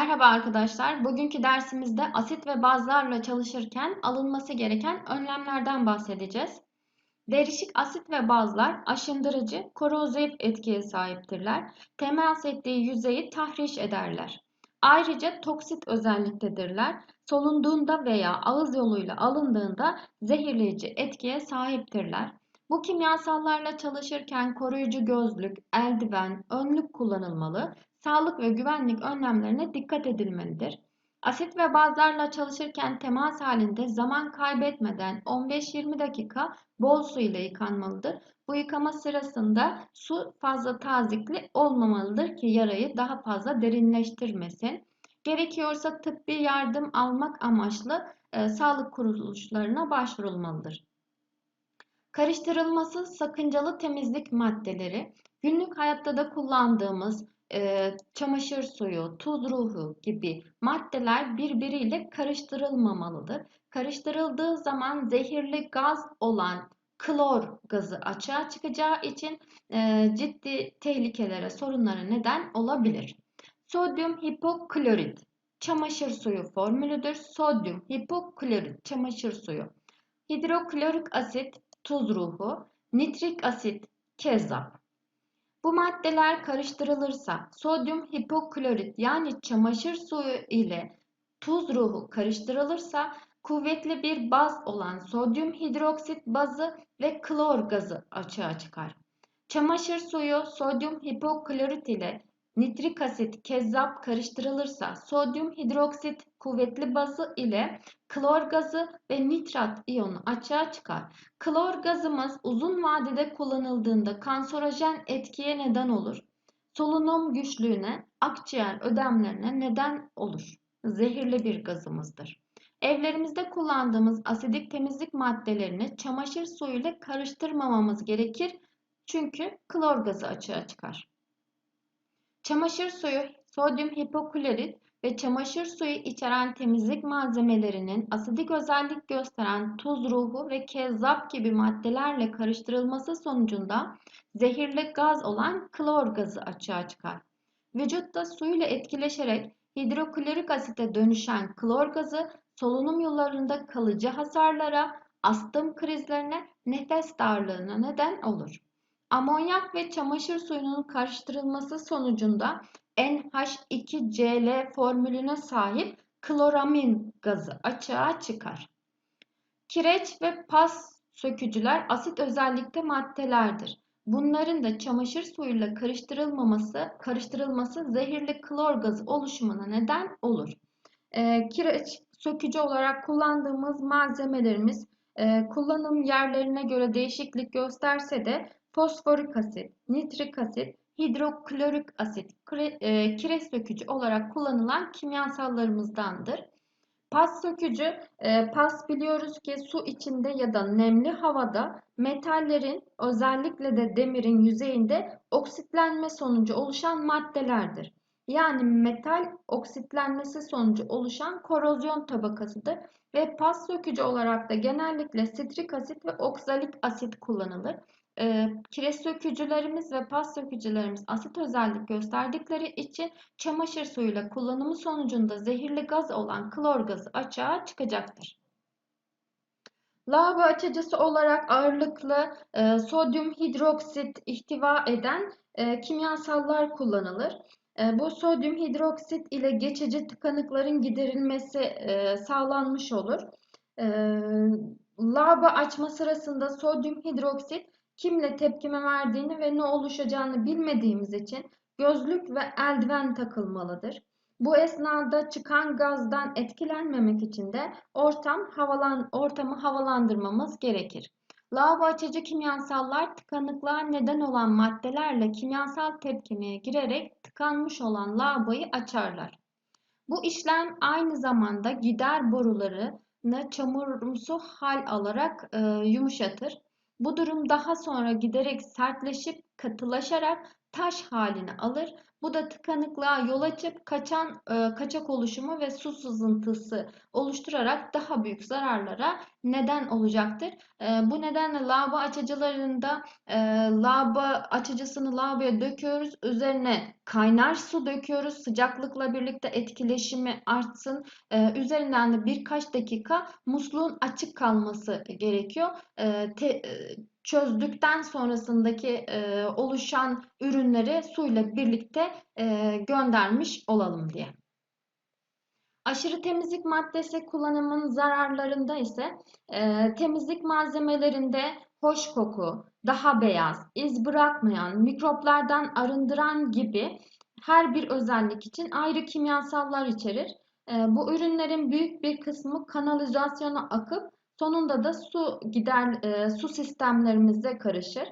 Merhaba arkadaşlar. Bugünkü dersimizde asit ve bazlarla çalışırken alınması gereken önlemlerden bahsedeceğiz. Derişik asit ve bazlar aşındırıcı, korozif etkiye sahiptirler. Temas ettiği yüzeyi tahriş ederler. Ayrıca toksit özelliktedirler. Solunduğunda veya ağız yoluyla alındığında zehirleyici etkiye sahiptirler. Bu kimyasallarla çalışırken koruyucu gözlük, eldiven, önlük kullanılmalı sağlık ve güvenlik önlemlerine dikkat edilmelidir. Asit ve bazlarla çalışırken temas halinde zaman kaybetmeden 15-20 dakika bol su ile yıkanmalıdır. Bu yıkama sırasında su fazla tazikli olmamalıdır ki yarayı daha fazla derinleştirmesin. Gerekiyorsa tıbbi yardım almak amaçlı e, sağlık kuruluşlarına başvurulmalıdır. Karıştırılması sakıncalı temizlik maddeleri günlük hayatta da kullandığımız e, çamaşır suyu, tuz ruhu gibi maddeler birbiriyle karıştırılmamalıdır. Karıştırıldığı zaman zehirli gaz olan klor gazı açığa çıkacağı için e, ciddi tehlikelere, sorunlara neden olabilir. Sodyum hipoklorit çamaşır suyu formülüdür. Sodyum hipoklorit çamaşır suyu. Hidroklorik asit tuz ruhu, nitrik asit kezzap. Bu maddeler karıştırılırsa sodyum hipoklorit yani çamaşır suyu ile tuz ruhu karıştırılırsa kuvvetli bir baz olan sodyum hidroksit bazı ve klor gazı açığa çıkar. Çamaşır suyu sodyum hipoklorit ile nitrik asit kezzap karıştırılırsa sodyum hidroksit kuvvetli bazı ile klor gazı ve nitrat iyonu açığa çıkar. Klor gazımız uzun vadede kullanıldığında kanserojen etkiye neden olur. Solunum güçlüğüne, akciğer ödemlerine neden olur. Zehirli bir gazımızdır. Evlerimizde kullandığımız asidik temizlik maddelerini çamaşır suyuyla karıştırmamamız gerekir. Çünkü klor gazı açığa çıkar. Çamaşır suyu sodyum hipoklorit ve çamaşır suyu içeren temizlik malzemelerinin asidik özellik gösteren tuz ruhu ve kezzap gibi maddelerle karıştırılması sonucunda zehirli gaz olan klor gazı açığa çıkar. Vücutta suyla etkileşerek hidroklorik asite dönüşen klor gazı solunum yollarında kalıcı hasarlara, astım krizlerine, nefes darlığına neden olur. Amonyak ve çamaşır suyunun karıştırılması sonucunda NH2Cl formülüne sahip kloramin gazı açığa çıkar. Kireç ve pas sökücüler asit özellikte maddelerdir. Bunların da çamaşır suyuyla karıştırılmaması, karıştırılması zehirli klor gazı oluşumuna neden olur. E, kireç sökücü olarak kullandığımız malzemelerimiz e, kullanım yerlerine göre değişiklik gösterse de fosforik asit, nitrik asit, hidroklorik asit, e, kireç sökücü olarak kullanılan kimyasallarımızdandır. Pas sökücü, e, pas biliyoruz ki su içinde ya da nemli havada metallerin özellikle de demirin yüzeyinde oksitlenme sonucu oluşan maddelerdir. Yani metal oksitlenmesi sonucu oluşan korozyon tabakasıdır ve pas sökücü olarak da genellikle sitrik asit ve oksalik asit kullanılır. E, kireç sökücülerimiz ve pas sökücülerimiz asit özellik gösterdikleri için çamaşır suyuyla kullanımı sonucunda zehirli gaz olan klor gazı açığa çıkacaktır. Lavabo açıcısı olarak ağırlıklı e, sodyum hidroksit ihtiva eden e, kimyasallar kullanılır. E, bu sodyum hidroksit ile geçici tıkanıkların giderilmesi e, sağlanmış olur. E, lava açma sırasında sodyum hidroksit kimle tepkime verdiğini ve ne oluşacağını bilmediğimiz için gözlük ve eldiven takılmalıdır. Bu esnada çıkan gazdan etkilenmemek için de ortam havalan, ortamı havalandırmamız gerekir. Lavabo açıcı kimyasallar tıkanıklığa neden olan maddelerle kimyasal tepkimeye girerek tıkanmış olan lavaboyu açarlar. Bu işlem aynı zamanda gider borularını çamurumsu hal alarak e, yumuşatır. Bu durum daha sonra giderek sertleşip katılaşarak taş halini alır. Bu da tıkanıklığa yol açıp kaçan e, kaçak oluşumu ve su sızıntısı oluşturarak daha büyük zararlara neden olacaktır. E, bu nedenle lavabo açıcılarında e, açıcısını lavaboya döküyoruz. Üzerine kaynar su döküyoruz. Sıcaklıkla birlikte etkileşimi artsın. Ee, üzerinden de birkaç dakika musluğun açık kalması gerekiyor. E, çözdükten sonrasındaki e, oluşan ürünleri suyla birlikte e, göndermiş olalım diye. Aşırı temizlik maddesi kullanımının zararlarında ise e, temizlik malzemelerinde hoş koku, daha beyaz, iz bırakmayan, mikroplardan arındıran gibi her bir özellik için ayrı kimyasallar içerir. E, bu ürünlerin büyük bir kısmı kanalizasyona akıp sonunda da su gider e, su sistemlerimize karışır.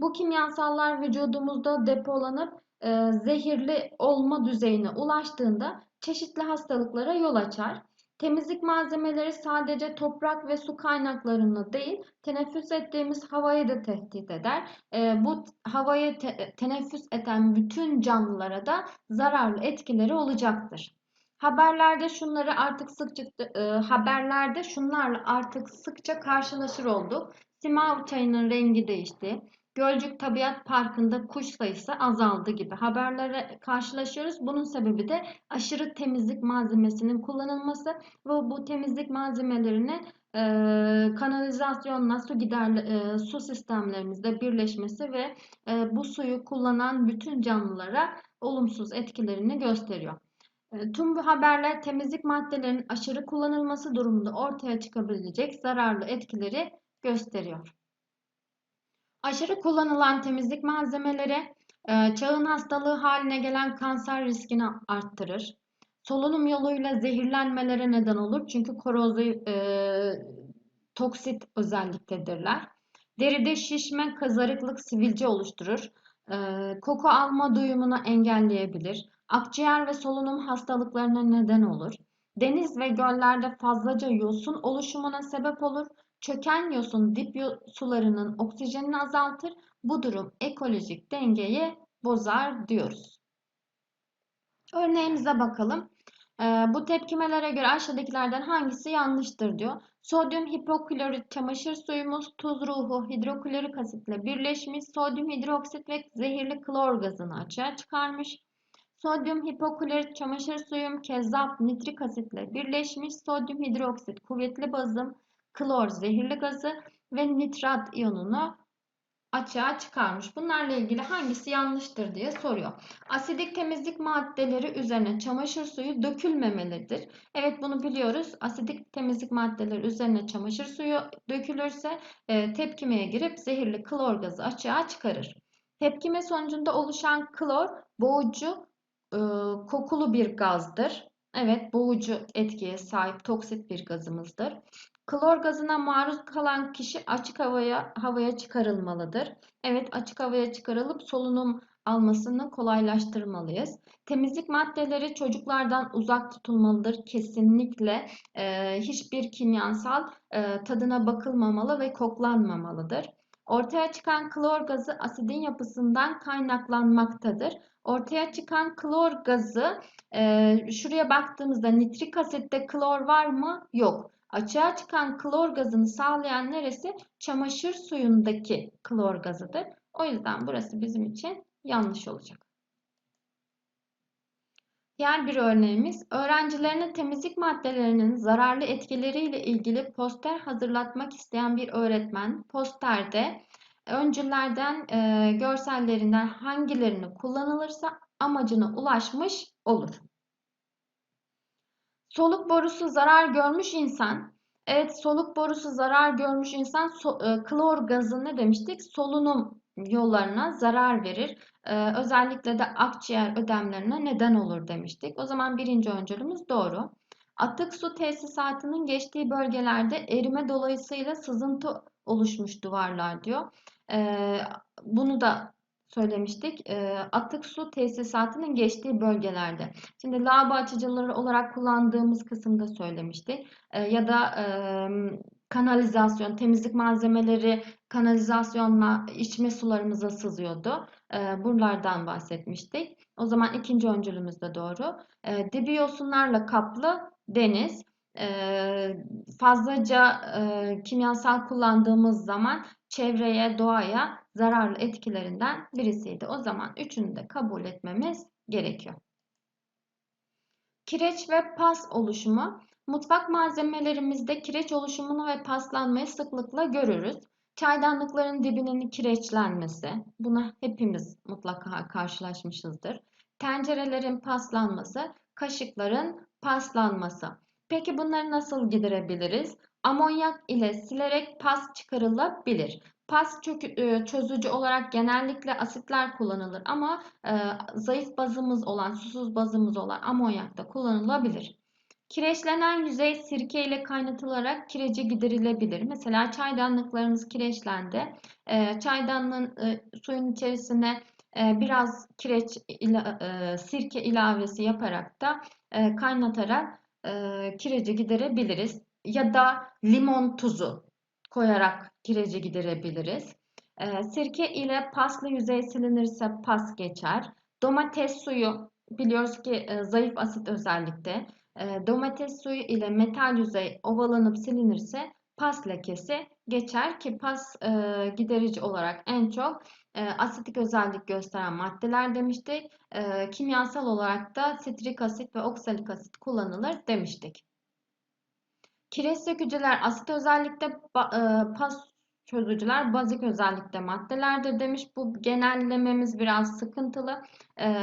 Bu kimyasallar vücudumuzda depolanıp e, zehirli olma düzeyine ulaştığında çeşitli hastalıklara yol açar. Temizlik malzemeleri sadece toprak ve su kaynaklarını değil, teneffüs ettiğimiz havayı da tehdit eder. E, bu havayı te teneffüs eden bütün canlılara da zararlı etkileri olacaktır. Haberlerde şunları artık sıkça e, haberlerde şunlarla artık sıkça karşılaşır olduk. Simav çayının rengi değişti. Gölcük Tabiat Parkı'nda kuş sayısı azaldı gibi haberlere karşılaşıyoruz. Bunun sebebi de aşırı temizlik malzemesinin kullanılması ve bu temizlik malzemelerine e, kanalizasyonla su gider e, su sistemlerimizde birleşmesi ve e, bu suyu kullanan bütün canlılara olumsuz etkilerini gösteriyor. E, tüm bu haberler temizlik maddelerinin aşırı kullanılması durumunda ortaya çıkabilecek zararlı etkileri gösteriyor. Aşırı kullanılan temizlik malzemeleri e, çağın hastalığı haline gelen kanser riskini arttırır. Solunum yoluyla zehirlenmelere neden olur. Çünkü korozif, e, toksit özelliktedirler. Deride şişme, kızarıklık, sivilce oluşturur. E, koku alma duyumunu engelleyebilir. Akciğer ve solunum hastalıklarına neden olur. Deniz ve göllerde fazlaca yosun oluşumuna sebep olur çöken yosun dip sularının oksijenini azaltır. Bu durum ekolojik dengeyi bozar diyoruz. Örneğimize bakalım. Ee, bu tepkimelere göre aşağıdakilerden hangisi yanlıştır diyor. Sodyum hipoklorit çamaşır suyumuz tuz ruhu hidroklorik asitle birleşmiş sodyum hidroksit ve zehirli klor gazını açığa çıkarmış. Sodyum hipoklorit çamaşır suyum kezzap nitrik asitle birleşmiş sodyum hidroksit kuvvetli bazım klor zehirli gazı ve nitrat iyonunu açığa çıkarmış. Bunlarla ilgili hangisi yanlıştır diye soruyor. Asidik temizlik maddeleri üzerine çamaşır suyu dökülmemelidir. Evet bunu biliyoruz. Asidik temizlik maddeleri üzerine çamaşır suyu dökülürse e, tepkimeye girip zehirli klor gazı açığa çıkarır. Tepkime sonucunda oluşan klor boğucu e, kokulu bir gazdır. Evet boğucu etkiye sahip toksit bir gazımızdır. Klor gazına maruz kalan kişi açık havaya havaya çıkarılmalıdır. Evet açık havaya çıkarılıp solunum almasını kolaylaştırmalıyız. Temizlik maddeleri çocuklardan uzak tutulmalıdır. Kesinlikle e, hiçbir kimyasal e, tadına bakılmamalı ve koklanmamalıdır. Ortaya çıkan klor gazı asidin yapısından kaynaklanmaktadır. Ortaya çıkan klor gazı e, şuraya baktığımızda nitrik asitte klor var mı? Yok. Açığa çıkan klor gazını sağlayan neresi? Çamaşır suyundaki klor gazıdır. O yüzden burası bizim için yanlış olacak. Diğer bir örneğimiz, öğrencilerine temizlik maddelerinin zararlı etkileriyle ilgili poster hazırlatmak isteyen bir öğretmen posterde öncülerden e, görsellerinden hangilerini kullanılırsa amacına ulaşmış olur. Soluk borusu zarar görmüş insan. Evet soluk borusu zarar görmüş insan so, e, klor gazı ne demiştik? Solunum yollarına zarar verir. E, özellikle de akciğer ödemlerine neden olur demiştik. O zaman birinci öncülümüz doğru. Atık su tesisatının geçtiği bölgelerde erime dolayısıyla sızıntı oluşmuş duvarlar diyor. E, bunu da söylemiştik. E, atık su tesisatının geçtiği bölgelerde. Şimdi lavabo açıcıları olarak kullandığımız kısımda söylemiştik. Ya da kanalizasyon, temizlik malzemeleri kanalizasyonla içme sularımıza sızıyordu. E, buralardan bahsetmiştik. O zaman ikinci öncülümüz de doğru. E, dibi yosunlarla kaplı deniz. E, fazlaca e, kimyasal kullandığımız zaman çevreye, doğaya zararlı etkilerinden birisiydi. O zaman üçünü de kabul etmemiz gerekiyor. Kireç ve pas oluşumu. Mutfak malzemelerimizde kireç oluşumunu ve paslanmayı sıklıkla görürüz. Çaydanlıkların dibinin kireçlenmesi. Buna hepimiz mutlaka karşılaşmışızdır. Tencerelerin paslanması, kaşıkların paslanması. Peki bunları nasıl giderebiliriz? Amonyak ile silerek pas çıkarılabilir. Pas e, çözücü olarak genellikle asitler kullanılır ama e, zayıf bazımız olan, susuz bazımız olan amonyak da kullanılabilir. Kireçlenen yüzey sirke ile kaynatılarak kireci giderilebilir. Mesela çaydanlıklarımız kireçlendi. E, çaydanlığın suyun içerisine biraz kireç sirke ilavesi yaparak da kaynatarak kireci giderebiliriz. Ya da limon tuzu koyarak kireci giderebiliriz. E, sirke ile paslı yüzey silinirse pas geçer. Domates suyu biliyoruz ki e, zayıf asit özellikte. E, domates suyu ile metal yüzey ovalanıp silinirse pas lekesi geçer ki pas e, giderici olarak en çok e, asitik özellik gösteren maddeler demiştik. E, kimyasal olarak da sitrik asit ve oksalik asit kullanılır demiştik. Kireç sökücüler asit özellikte e, pas çözücüler bazik özellikte maddelerdir demiş. Bu genellememiz biraz sıkıntılı. E,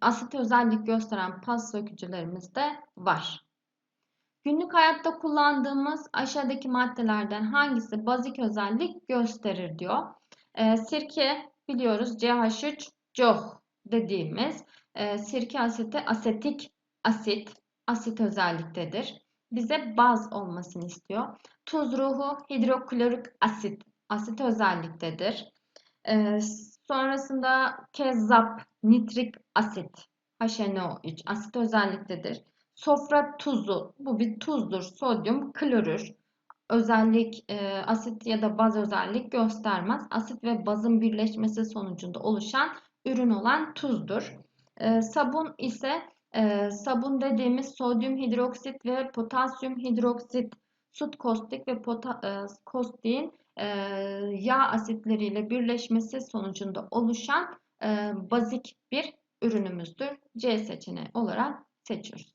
asit özellik gösteren pas sökücülerimiz de var. Günlük hayatta kullandığımız aşağıdaki maddelerden hangisi bazik özellik gösterir diyor. E, sirke biliyoruz CH3 COH dediğimiz e, sirke asiti asetik asit asit özelliktedir bize baz olmasını istiyor. Tuz ruhu hidroklorik asit, asit özelliktedir. Ee, sonrasında kezzap, nitrik asit, HNO3 asit özelliktedir. Sofra tuzu, bu bir tuzdur. Sodyum klorür. Özellik, e, asit ya da baz özellik göstermez. Asit ve bazın birleşmesi sonucunda oluşan ürün olan tuzdur. E, sabun ise e, sabun dediğimiz sodyum hidroksit ve potasyum hidroksit, sut kostik ve pota, e, kostiğin e, yağ asitleriyle birleşmesi sonucunda oluşan e, bazik bir ürünümüzdür. C seçeneği olarak seçiyoruz.